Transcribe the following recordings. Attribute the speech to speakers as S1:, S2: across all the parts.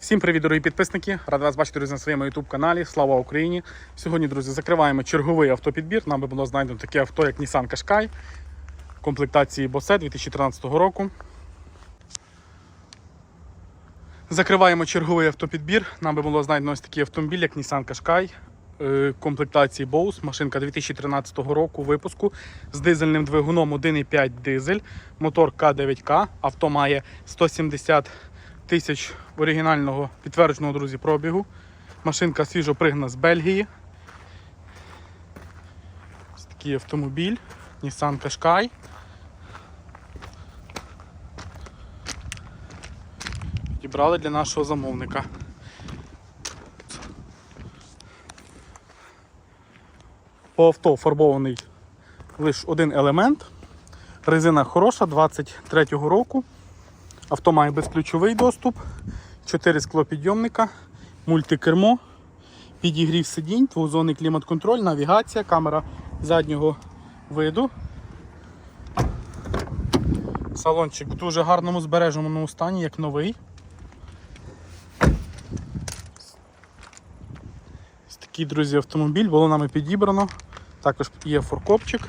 S1: Всім привіт, дорогі підписники! Радий вас бачити на своєму YouTube каналі. Слава Україні! Сьогодні, друзі, закриваємо черговий автопідбір. Нам би було знайдено таке авто, як Nissan Qashqai комплектації Bose 2013 року. Закриваємо черговий автопідбір. Нам би було знайдено ось такий автомобіль, як Nissan Qashqai е, комплектації Bose. Машинка 2013 року випуску з дизельним двигуном 1,5 дизель, мотор К9К. Авто має 170 тисяч оригінального підтвердженого друзі пробігу. Машинка свіжо пригнана з Бельгії. Ось такий автомобіль. Nissan Qashqai. Підібрали для нашого замовника. По авто фарбований лише один елемент. Резина хороша 23-го року. Авто має безключовий доступ, 4 склопідйомника, мультикермо, підігрів сидінь, двозонний клімат-контроль, навігація, камера заднього виду. Салончик в дуже гарному збереженому стані, як новий. Такий, друзі, автомобіль було нами підібрано. Також є форкопчик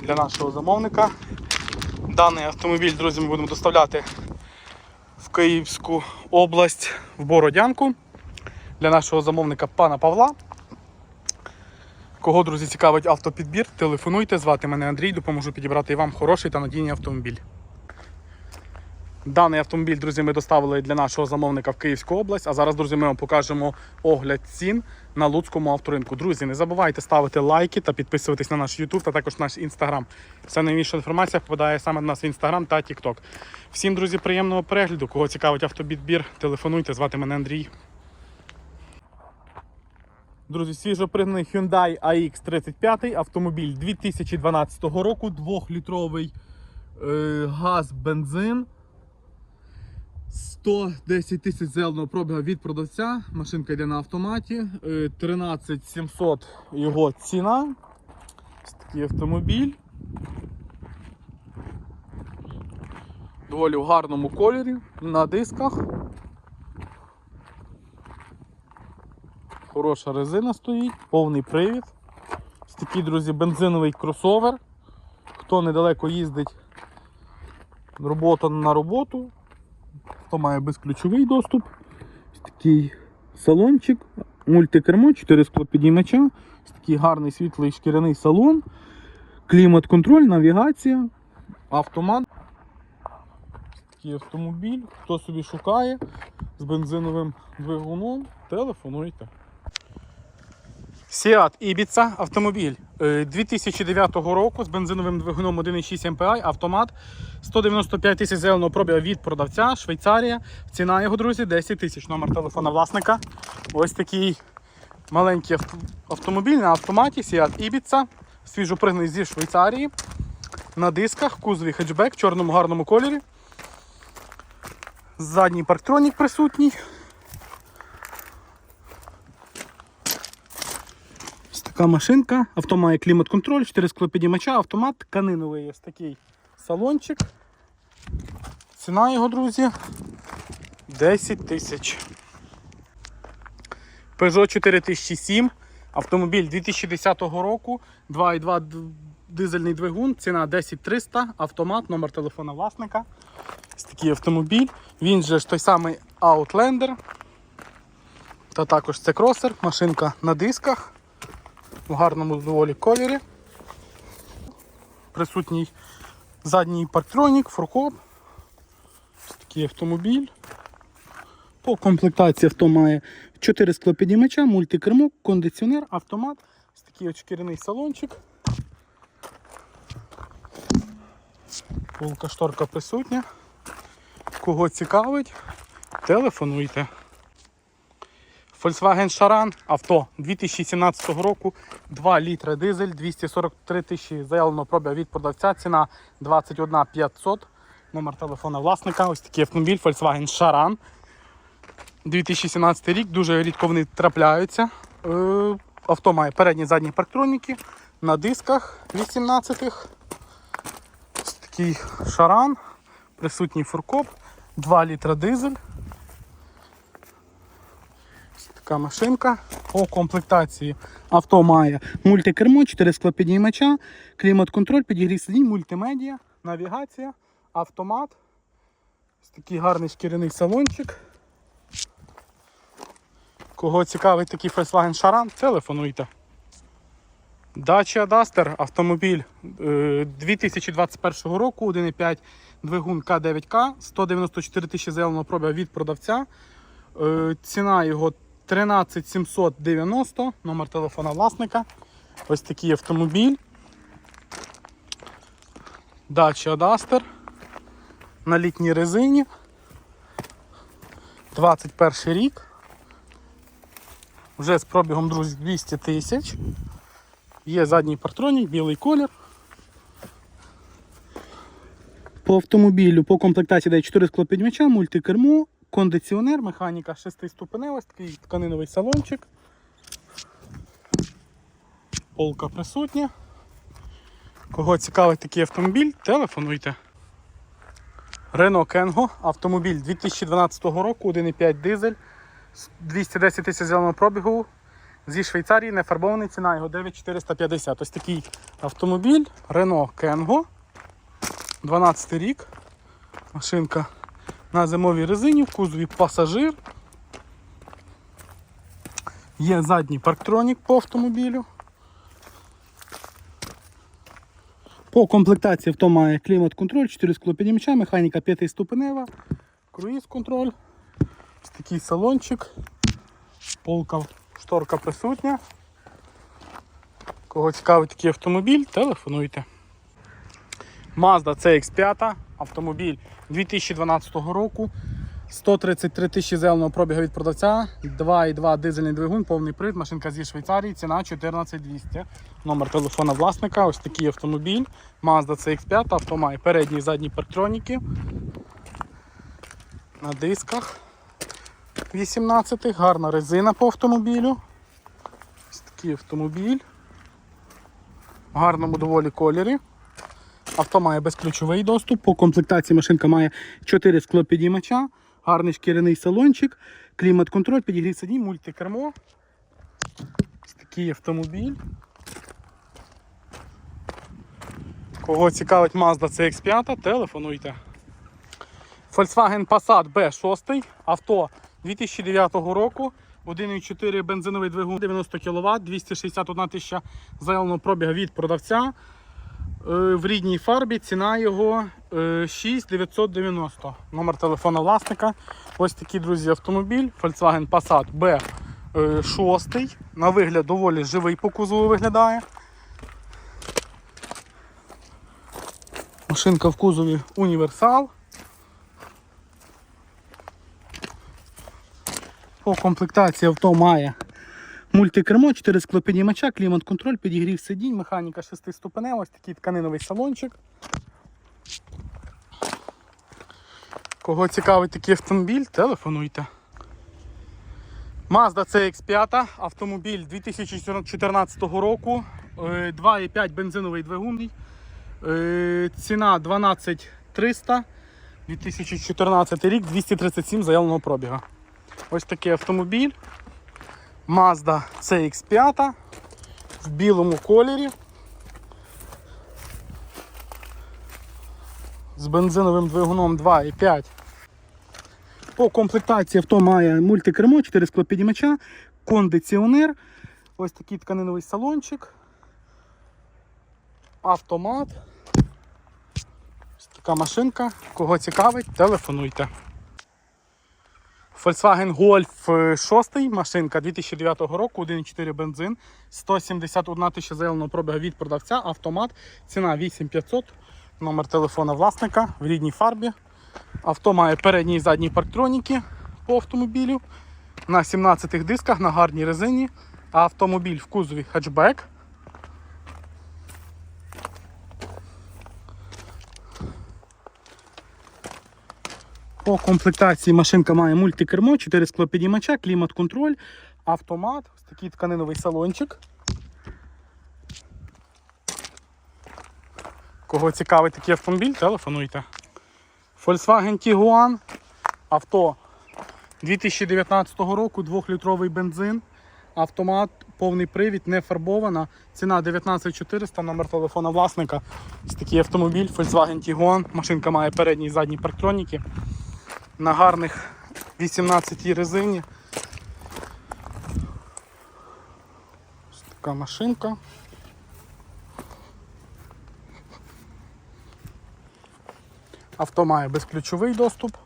S1: для нашого замовника. Даний автомобіль, друзі, ми будемо доставляти в Київську область в Бородянку для нашого замовника пана Павла. Кого, друзі, цікавить автопідбір, телефонуйте, звати мене Андрій, допоможу підібрати і вам хороший та надійний автомобіль. Даний автомобіль, друзі, ми доставили для нашого замовника в Київську область. А зараз, друзі, ми вам покажемо огляд цін на Луцькому авторинку. Друзі, не забувайте ставити лайки та підписуватись на наш YouTube та також наш Instagram. Вся найновіша інформація попадає саме до нас в Instagram та TikTok. Всім, друзі, приємного перегляду. Кого цікавить автопідбір, телефонуйте, звати мене Андрій. Друзі, свіжо пригнаний Hyundai AX35, автомобіль 2012 року, 2-літровий е, газ, бензин. 110 тисяч зеленого пробігу від продавця. Машинка йде на автоматі. Е, 13 700 його ціна. Ось такий автомобіль. Доволі в гарному кольорі, на дисках. Хороша резина стоїть, повний привід. Ось такий, друзі, бензиновий кросовер. Хто недалеко їздить робота на роботу, хто має безключовий доступ. Ось такий салончик, мультикермо, 4 склопідіймача, ось такий гарний світлий шкіряний салон, клімат-контроль, навігація, автомат. Ось такий автомобіль. Хто собі шукає з бензиновим двигуном, телефонуйте. Seat Ibiza автомобіль е, 2009 року з бензиновим двигуном 1,6 MPI, автомат 195 тисяч зеленого пробігу від продавця, Швейцарія. Ціна його, друзі, 10 тисяч. Номер телефона власника. Ось такий маленький автомобіль на автоматі Seat Ibiza, свіжопригнаний зі Швейцарії. На дисках, кузові хетчбек в чорному гарному кольорі. Задній парктронік присутній. Така машинка, авто має клімат-контроль, 4 склопідіймача, автомат, тканиновий ось такий салончик. Ціна його, друзі, 10 тисяч. Peugeot 4007, автомобіль 2010 року, 2,2 дизельний двигун, ціна 10300, автомат, номер телефона власника. Ось такий автомобіль. Він же ж той самий Outlander. Та також це кросер, машинка на дисках в гарному доволі кольорі. Присутній задній парктронік, фуркоп. Ось такий автомобіль. По комплектації авто має 4 склопідіймача, мультикермо, кондиціонер, автомат. Ось такий от шкіряний салончик. Полка шторка присутня. Кого цікавить, телефонуйте. Volkswagen Charan авто 2017 року, 2 літри дизель, 243 тисячі заявленого пробігу від продавця, ціна 21 500, номер телефона власника, ось такий автомобіль Volkswagen Charan. 2017 рік, дуже рідко вони трапляються. Е, Авто має передні і задні парктроніки на дисках 18-х. Ось такий шаран, присутній фуркоп, 2 літра дизель. Ось така машинка. По комплектації авто має мультикермо, 4 склопідіймача, клімат-контроль, підігрів сидінь, мультимедіа, навігація, автомат. Ось такий гарний шкіряний салончик. Кого цікавить такий Volkswagen Charan, телефонуйте. Dacia Duster, автомобіль е, 2021 року, 1,5 двигун К9К, 194 тисячі зеленого пробігу від продавця. Е, Ціна його 13 790, номер телефона власника. Ось такий автомобіль. Dacia Duster на літній резині. 21 рік. Вже з пробігом, друзі, 200 тисяч. Є задній партронік, білий колір. По автомобілю, по комплектації дає 4 склопідміча, мультикермо, кондиціонер, механіка 6 ступенева, такий тканиновий салончик. Полка присутня. Кого цікавить такий автомобіль, телефонуйте. Renault Kengo, автомобіль 2012 року, 1,5 дизель, 210 тисяч зеленого пробігу. Зі Швейцарії не фарбований, ціна його 9450. Ось такий автомобіль Renault Kengo. 12 рік. Машинка на зимовій резині, в кузові пасажир. Є задній парктронік по автомобілю. По комплектації авто має клімат-контроль, 4 склопіднімача, механіка 5 ступенева, круїз-контроль, такий салончик, полка, шторка присутня. Кого цікавить такий автомобіль, телефонуйте. Mazda CX5, автомобіль 2012 року. 133 тисячі зеленого пробігу від продавця, 2,2 дизельний двигун, повний привід, машинка зі Швейцарії, ціна 14200. Номер телефона власника, ось такий автомобіль. Mazda CX5, авто має передні і задні парктроніки. На дисках 18 гарна резина по автомобілю. Ось такий автомобіль. В гарному доволі кольорі. Авто має безключовий доступ. По комплектації машинка має 4 склопідіймача, гарний шкіряний салончик, клімат-контроль, підігрів сидінь, мультикермо. Ось такий автомобіль. Кого цікавить Mazda CX5, телефонуйте. Volkswagen Passat B6, авто 2009 року, 1,4 бензиновий двигун 90 кВт, 261 тисяча зеленого пробігу від продавця. Е, В рідній фарбі ціна його е, 6990. Номер телефона власника. Ось такий, друзі, автомобіль. Volkswagen Passat B6. На вигляд доволі живий по кузову виглядає. Машинка в кузові універсал. По комплектації авто має мультикермо, 4 склопідіймача, клімат-контроль, підігрів сидінь, механіка 6 ступенева, ось такий тканиновий салончик. Кого цікавить такий автомобіль, телефонуйте. Mazda CX5, автомобіль 2014 року, е, 2,5 бензиновий двигун. Е, Ціна 12300, 2014 рік, 237 заявленого пробіга. Ось такий автомобіль. Mazda CX5 в білому кольорі. З бензиновим двигуном 2,5. По комплектації авто має мультикермо, 4 склопідіймача, кондиціонер. Ось такий тканиновий салончик. Автомат. Ось така машинка. Кого цікавить, телефонуйте. Volkswagen Golf 6, машинка 2009 року, 1,4 бензин, 171 тисяча зеленого пробігу від продавця, автомат, ціна 8500, номер телефона власника в рідній фарбі. Авто має передні і задні парктроніки по автомобілю. На 17 дисках, на гарній резині. Автомобіль в кузові хетчбек. По комплектації машинка має мультикермо, 4 склопідіймача, клімат-контроль, автомат, ось такий тканиновий салончик. Кого цікавить такий автомобіль, телефонуйте. Volkswagen Tiguan, авто 2019 року, 2-літровий бензин, автомат, повний привід, не фарбована. Ціна 19400, номер телефона власника. Ось такий автомобіль Volkswagen Tiguan. Машинка має передні і задні парктроніки. На гарних 18 резині. Ось така машинка. Авто має безключовий доступ,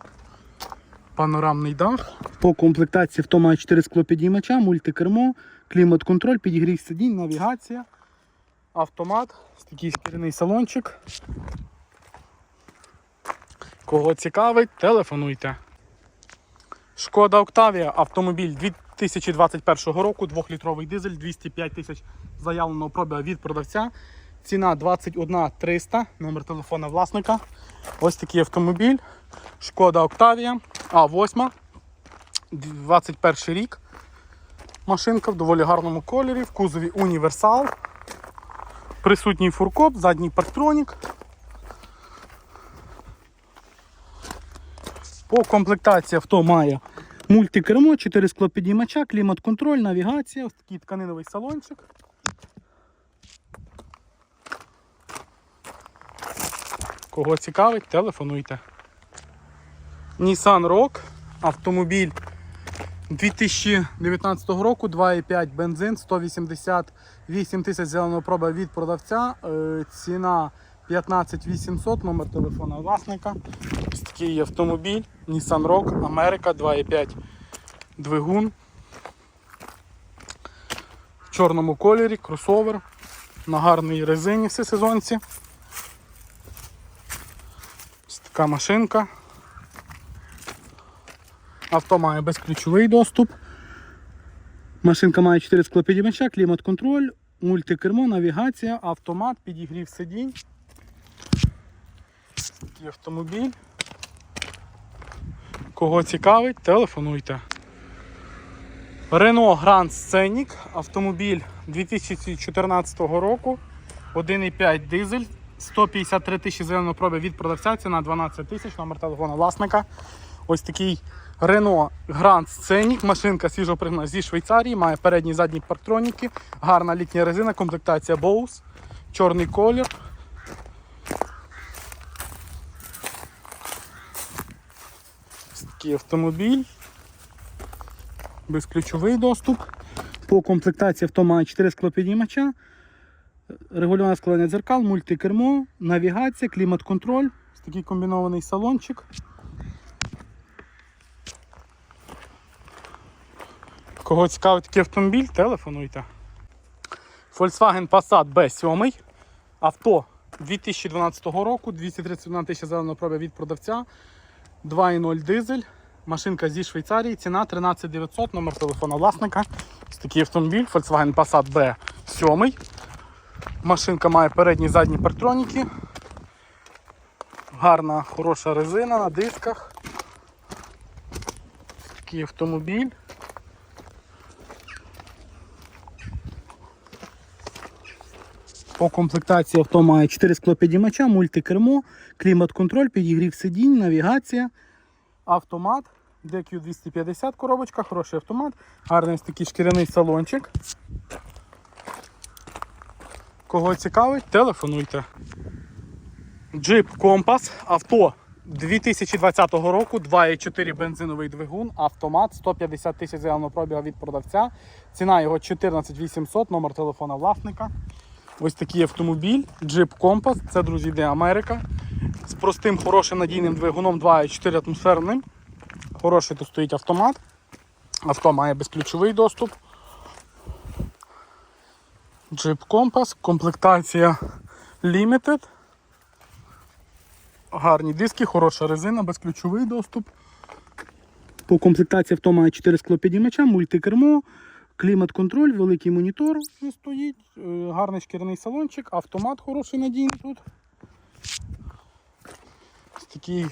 S1: панорамний дах. По комплектації авто має 4 склопідіймача, мультикермо, клімат-контроль, підігрів сидінь, навігація, автомат, такий шкіряний салончик. Кого цікавить, телефонуйте. Шкода Октавія, автомобіль 2021 року, 2-літровий дизель, 205 тисяч заявленого пробігу від продавця. Ціна 21 300, номер телефона власника. Ось такий автомобіль. Шкода Октавія А8. 21 рік. Машинка в доволі гарному кольорі, в кузові універсал. Присутній фуркоп, задній парктронік. По комплектації авто має мультикермо, 4 склопідіймача, клімат-контроль, навігація, ось такий тканиновий салончик. Кого цікавить, телефонуйте. Nissan Rogue, автомобіль 2019 року, 2,5 бензин, 188 тисяч зеленого проба від продавця. Е, Ціна 15 800, номер телефона власника. Ось такий автомобіль Nissan Rogue, Америка, 2,5 двигун. В чорному кольорі, кросовер, на гарній резині всесезонці. Ось така машинка. Авто має безключовий доступ. Машинка має 4 склопідімача, клімат-контроль, мультикермо, навігація, автомат, підігрів сидінь. Такий автомобіль. Кого цікавить, телефонуйте. Renault Grand Scenic, автомобіль 2014 року, 1,5 дизель, 153 тисячі зеленого проби від продавця, ціна 12 тисяч, номер телефона власника. Ось такий Renault Grand Scenic, машинка свіжопригнана зі Швейцарії, має передні і задні парктроніки, гарна літня резина, комплектація Bose, чорний колір. Такий автомобіль. Безключовий доступ. По комплектації авто має 4 склопідіймача, регульоване складання дзеркал, мультикермо, навігація, клімат-контроль. Такий комбінований салончик. Кого цікавить такий автомобіль, телефонуйте. Volkswagen Passat B7. Авто 2012 року, 231 тисяча зеленого пробігу від продавця, 2.0 дизель. Машинка зі Швейцарії, ціна 13900, номер телефона власника. Ось такий автомобіль Volkswagen Passat B7. Машинка має передні і задні партроніки. Гарна, хороша резина на дисках. Ось Такий автомобіль. По комплектації авто має 4 склопідіймача, мультикермо, клімат-контроль, підігрів сидінь, навігація, автомат, DQ250 коробочка, хороший автомат, гарний такий шкіряний салончик. Кого цікавить, телефонуйте. Jeep Compass, авто 2020 року, 2,4 бензиновий двигун, автомат, 150 тисяч зеленого пробігу від продавця. Ціна його 14 800, номер телефона власника. Ось такий автомобіль, Jeep Compass, це, друзі, йде Америка. З простим, хорошим надійним двигуном 2,4 атмосферним. Хороший тут стоїть автомат. Авто має безключовий доступ. Jeep Compass, комплектація Limited. Гарні диски, хороша резина, безключовий доступ. По комплектації авто має 4 склопідіймача, мультикермо, клімат-контроль, великий монітор стоїть, е, гарний шкіряний салончик, автомат хороший надійний тут. Ось такий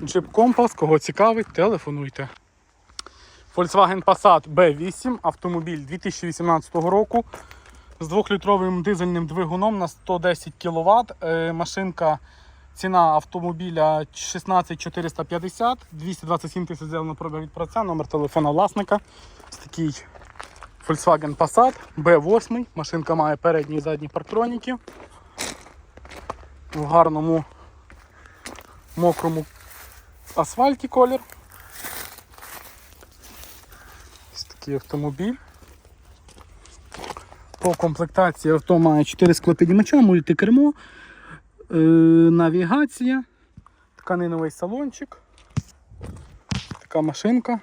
S1: Jeep Compass, кого цікавить, телефонуйте. Volkswagen Passat B8, автомобіль 2018 року з 2-літровим дизельним двигуном на 110 кВт. Е, Машинка, ціна автомобіля 16450, 227 тисяч зелено пробіг від праця, номер телефона власника. Ось такий Volkswagen Passat B8. Машинка має передні і задні парктроніки. В гарному мокрому асфальті колір. Ось такий автомобіль. По комплектації авто має 4 склопідіймача, мультикермо, е, навігація, тканиновий салончик. Така машинка.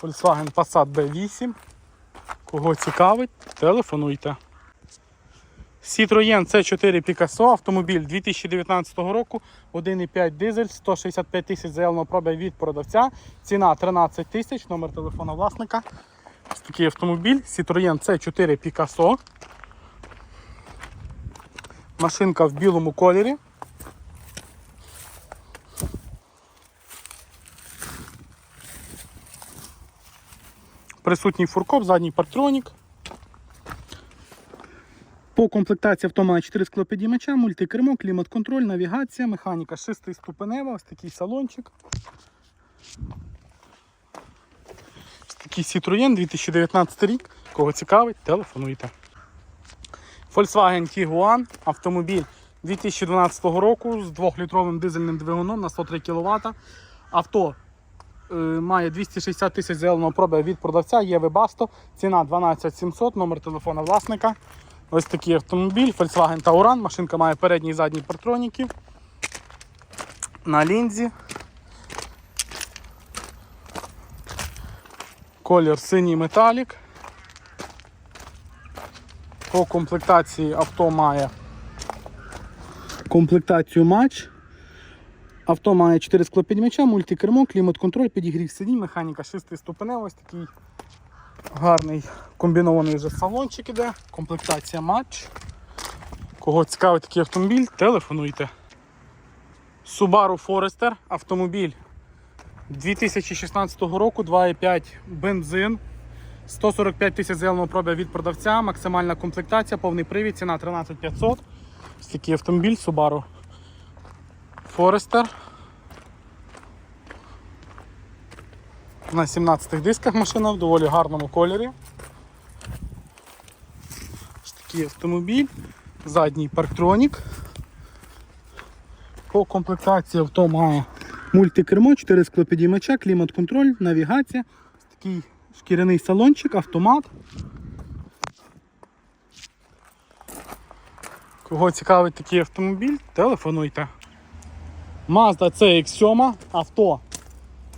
S1: Volkswagen Passat B8. Кого цікавить, телефонуйте. Citroën C4 Picasso, автомобіль 2019 року, 1,5 дизель, 165 тисяч заявленого пробігу від продавця, ціна 13 тисяч, номер телефона власника. Ось такий автомобіль Citroën C4 Picasso. Машинка в білому кольорі. Присутній фуркоп, задній партронік. По комплектації авто має 4 склопідіймача, мультикермо, клімат-контроль, навігація, механіка 6 ступенева, ось такий салончик. Ось такий Citroën 2019 рік. Кого цікавить, телефонуйте. Volkswagen Tiguan, автомобіль 2012 року з 2-літровим дизельним двигуном на 103 кВт. Авто має 260 тисяч зеленого пробігу від продавця, є Webasto, ціна 12 700, номер телефона власника. Ось такий автомобіль, Volkswagen Tauran, машинка має передні і задні партроніки. На лінзі. Колір синій металік. По комплектації авто має комплектацію матч. Авто має 4 склопідмяча, мультикермо, клімат-контроль, підігрів сидінь, механіка 6 ступенева, ось такий гарний комбінований вже салончик іде, комплектація матч. Кого цікавить такий автомобіль, телефонуйте. Subaru Forester, автомобіль 2016 року, 2,5 бензин, 145 тисяч зеленого пробігу від продавця, максимальна комплектація, повний привід, ціна 13500. Ось такий автомобіль Subaru Forester. На 17 дисках машина в доволі гарному кольорі. Ось такий автомобіль, задній парктронік. По комплектації авто має мультикермо, 4 склопідіймача, клімат-контроль, навігація, Ось такий шкіряний салончик, автомат. Кого цікавить такий автомобіль, телефонуйте. Mazda CX7 авто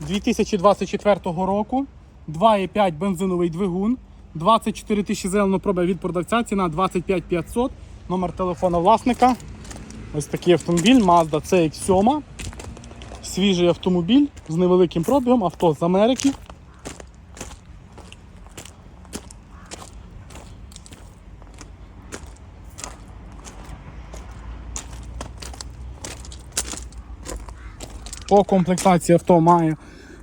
S1: 2024 року, 2,5 бензиновий двигун, 24 тисячі зеленого проби від продавця, ціна 25 500, номер телефона власника. Ось такий автомобіль Mazda CX7. Свіжий автомобіль з невеликим пробігом, авто з Америки. По комплектації авто має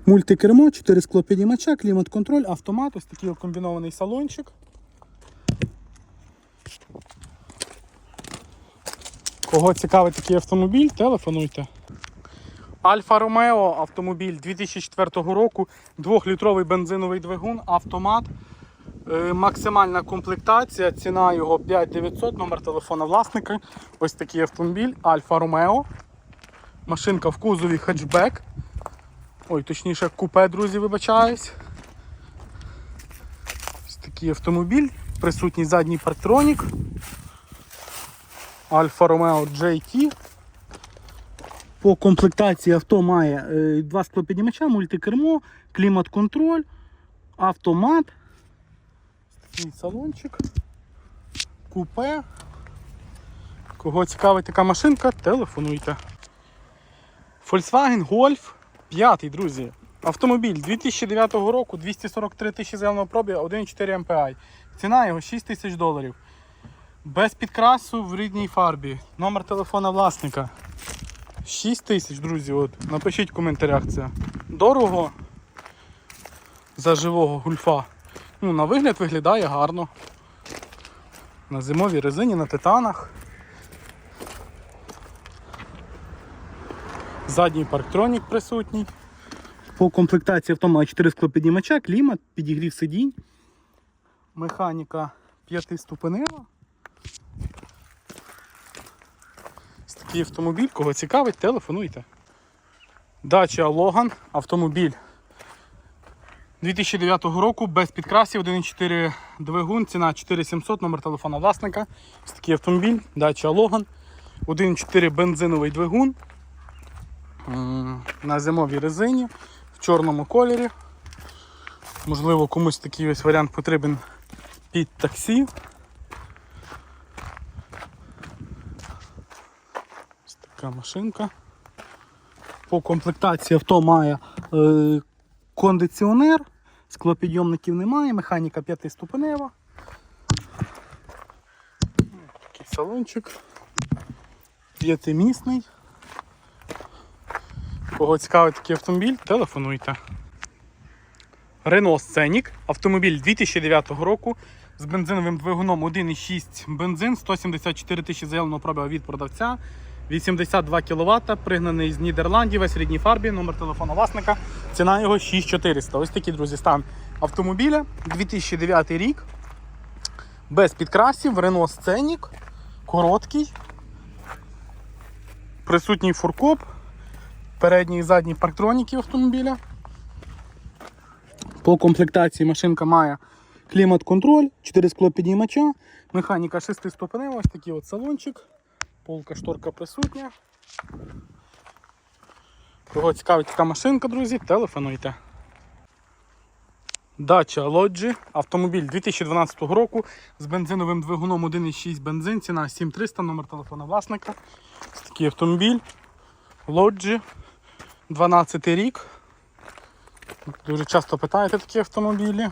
S1: мультикермо, 4 склопідіймача, клімат-контроль, автомат, ось такий комбінований салончик. Кого цікавить такий автомобіль, телефонуйте. Альфа Ромео автомобіль 2004 року, 2-літровий бензиновий двигун, автомат. Е, Максимальна комплектація, ціна його 5900, номер телефона власника. Ось такий автомобіль Альфа Ромео. Машинка в кузові хетчбек. Ой, точніше, купе, друзі, вибачаюсь. Ось такий автомобіль, присутній задній парктронік. Альфа Ромео GT. По комплектації авто має е, два склопіднімача, мультикермо, клімат-контроль, автомат. Такий салончик. Купе. Кого цікавить така машинка, телефонуйте. Volkswagen Golf 5, друзі. Автомобіль 2009 року, 243 тисячі зеленого пробігу, 1,4 MPI. Ціна його 6 тисяч доларів. Без підкрасу в рідній фарбі. Номер телефона власника. 6 тисяч, друзі, от, напишіть в коментарях це. Дорого за живого гульфа. Ну, на вигляд виглядає гарно. На зимовій резині, на титанах. Задній парктронік присутній. По комплектації авто має 4 склопіднімача, клімат, підігрів сидінь, механіка 5 ступенева. Ось такий автомобіль, кого цікавить, телефонуйте. Дача Логан, автомобіль 2009 року без підкрасів, 1.4 двигун, ціна 4700, номер телефона власника. Ось такий автомобіль, дача Логан, 1.4 бензиновий двигун. На зимовій резині в чорному кольорі. Можливо, комусь такий ось варіант потрібен під таксі. Ось така машинка. По комплектації авто має е, кондиціонер, склопідйомників немає, механіка п'ятиступенева. Такий салончик. П'ятимісний. Кого цікавить такий автомобіль, телефонуйте. Renault Scenic, автомобіль 2009 року з бензиновим двигуном 1,6 бензин, 174 тисячі заявленого пробігу від продавця, 82 кВт, пригнаний з Нідерландів, весь рідній фарбі, номер телефону власника, ціна його 6400. Ось такий, друзі, стан автомобіля, 2009 рік, без підкрасів, Renault Scenic, короткий, присутній фуркоп, передній і задній парктроніки автомобіля. По комплектації машинка має клімат-контроль, 4 скло підіймача, механіка 6 ступенева, ось такий от салончик, полка шторка присутня. Кого цікавить така машинка, друзі, телефонуйте. Дача Лоджі, автомобіль 2012 року з бензиновим двигуном 1,6 бензин, ціна 7300, номер телефона власника. Ось такий автомобіль. Лоджі, 12 рік. Дуже часто питаєте такі автомобілі.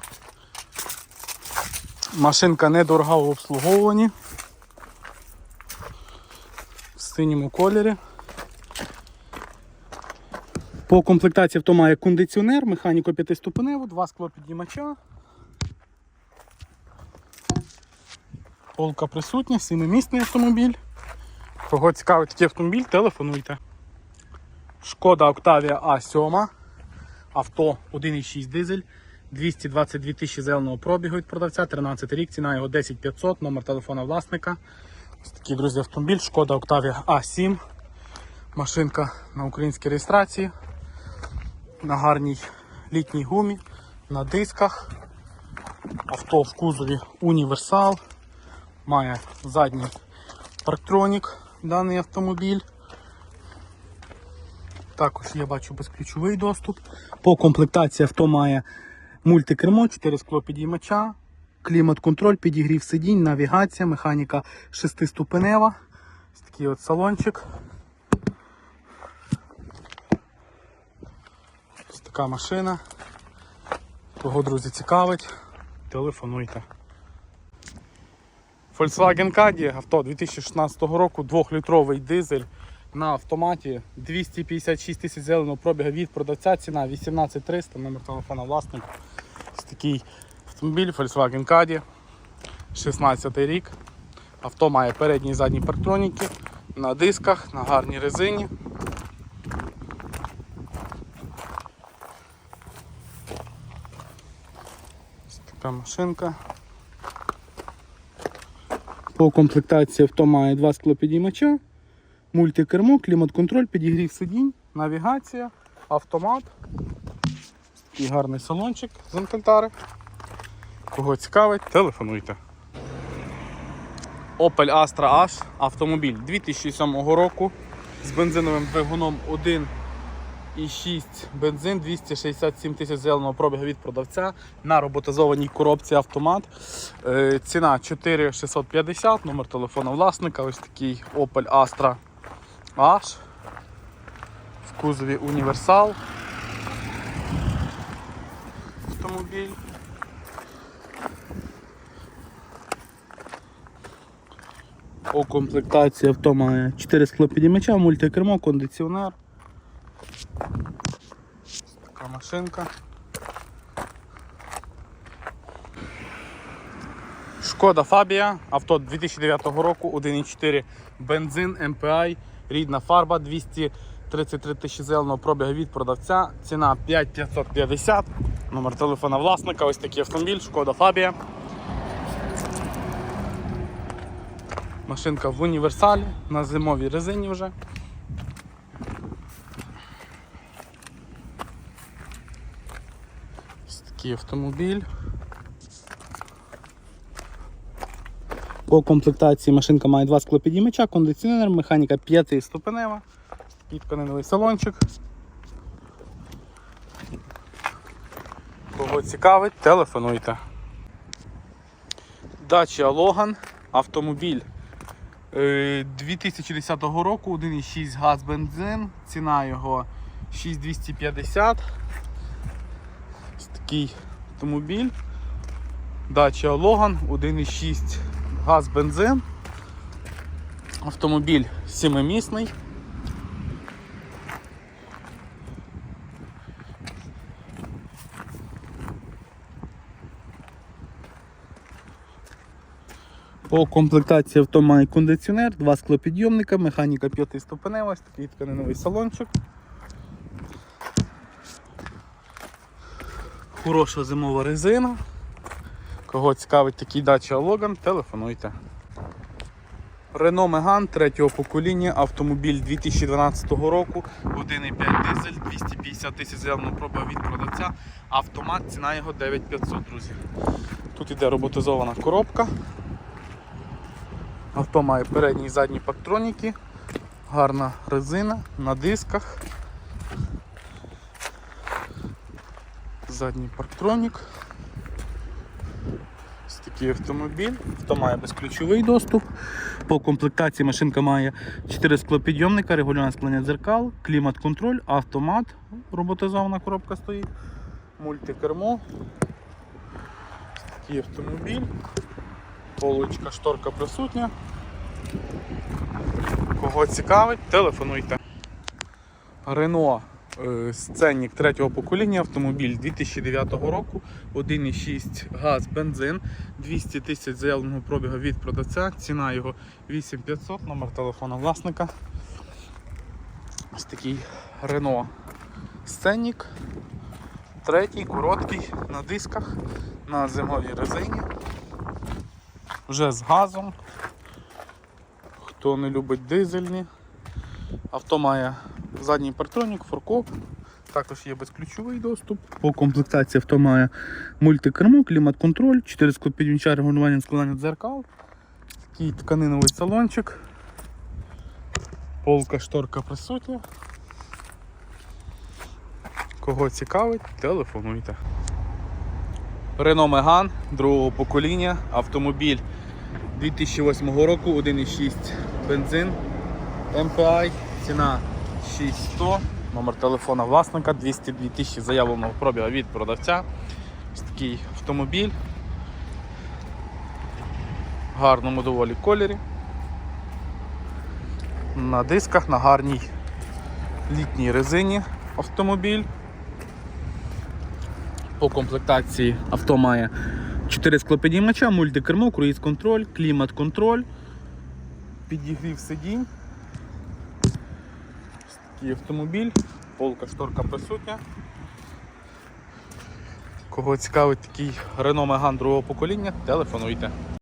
S1: Машинка недорога в обслуговуванні. В синьому кольорі. По комплектації авто має кондиціонер, механіку п'ятиступеневу, два склопіднімача. Полка присутня, сімимісний автомобіль. Кого цікавить такий автомобіль, телефонуйте. Шкода Octavia A7. Авто 1,6 дизель, 222 тисячі зеленого пробігу від продавця, 13 рік, ціна його 10500, номер телефона власника. Ось такий, друзі, автомобіль, шкода Octavia A7. Машинка на українській реєстрації, на гарній літній гумі, на дисках. Авто в кузові універсал. Має задній парктронік даний автомобіль. Також я бачу безключовий доступ. По комплектації авто має мультикермо, 4 скло підіймача, клімат-контроль, підігрів сидінь, навігація, механіка 6-ступенева. Ось такий от салончик. Ось така машина. Кого, друзі, цікавить, телефонуйте. Volkswagen Caddy, авто 2016 року, 2-літровий дизель на автоматі 256 тисяч зеленого пробіга від продавця, ціна 18300, номер телефона власника. Ось такий автомобіль Volkswagen Caddy, 16 рік. Авто має передні і задні парктроніки на дисках, на гарній резині. Ось така машинка. По комплектації авто має два склопідіймача, мультикермо, клімат-контроль, підігрів сидінь, навігація, автомат. Такий гарний салончик з Алькантари. Кого цікавить, телефонуйте. Opel Astra H автомобіль 2007 року з бензиновим двигуном 1,6 бензин, 267 тисяч зеленого пробігу від продавця на роботизованій коробці автомат. Е, Ціна 4650, номер телефону власника. Ось такий Opel Astra H. В кузові універсал. Автомобіль. По комплектації авто має 4 склопідіймача, мультикермо, кондиціонер. Така машинка. Шкода Фабія, авто 2009 року, 1,4 бензин, MPI, рідна фарба 233 тисячі зеленого пробігу від продавця. Ціна 5550. Номер телефона власника. Ось такий автомобіль, Шкода Фабія. Машинка в універсалі на зимовій резині вже. Ось такий автомобіль. По комплектації машинка має два склопідіймача, кондиціонер, механіка 5 ступенева, підконеновий салончик. Кого цікавить, телефонуйте. Dacia Logan, автомобіль е, 2010 року, 1,6 газ бензин, ціна його 6250. Ось такий автомобіль. Dacia Logan, 1,6 газ бензин. Автомобіль сімимісний. По комплектації авто має кондиціонер, два склопідйомника, механіка 5 ступенева, такий тканиновий салончик. Хороша зимова резина. Кого цікавить такий Dacia Logan, телефонуйте. Renault Megane третього покоління, автомобіль 2012 року, 1,5 дизель, 250 тисяч зеленого проба від продавця. Автомат, ціна його 9500, друзі. Тут іде роботизована коробка. Авто має передні і задні патроніки, гарна резина на дисках. Задній парктронік. Ось такий автомобіль. Авто має безключовий доступ. По комплектації машинка має 4 склопідйомника, регулювання склення дзеркал, клімат-контроль, автомат, роботизована коробка стоїть, мультикермо. Ось такий автомобіль. Полочка, шторка присутня. Кого цікавить, телефонуйте. Рено Сценік третього покоління, автомобіль 2009 року, 1,6 газ, бензин, 200 тисяч заявленого пробігу від продавця, ціна його 8500, номер телефона власника. Ось такий Рено Сценік. Третій, короткий, на дисках, на зимовій резині. Вже з газом. Хто не любить дизельні. Авто має задній партронік, форкоп, також є безключовий доступ. По комплектації авто має мультикермо, клімат-контроль, 4 склопідвінча регулювання складання дзеркал, такий тканиновий салончик, полка шторка присутня. Кого цікавить, телефонуйте. Renault Megane другого покоління, автомобіль 2008 року, 1,6 бензин, MPI, ціна 6100, номер телефона власника, 202 тисячі заявленого пробігу від продавця. Ось такий автомобіль. Гарному доволі кольорі. На дисках, на гарній літній резині автомобіль. По комплектації авто має 4 склопідіймача, мультикермо, круїз-контроль, клімат-контроль, підігрів сидінь. Такий автомобіль, полка шторка присутня. Кого цікавить такий Renault Megane другого покоління, телефонуйте.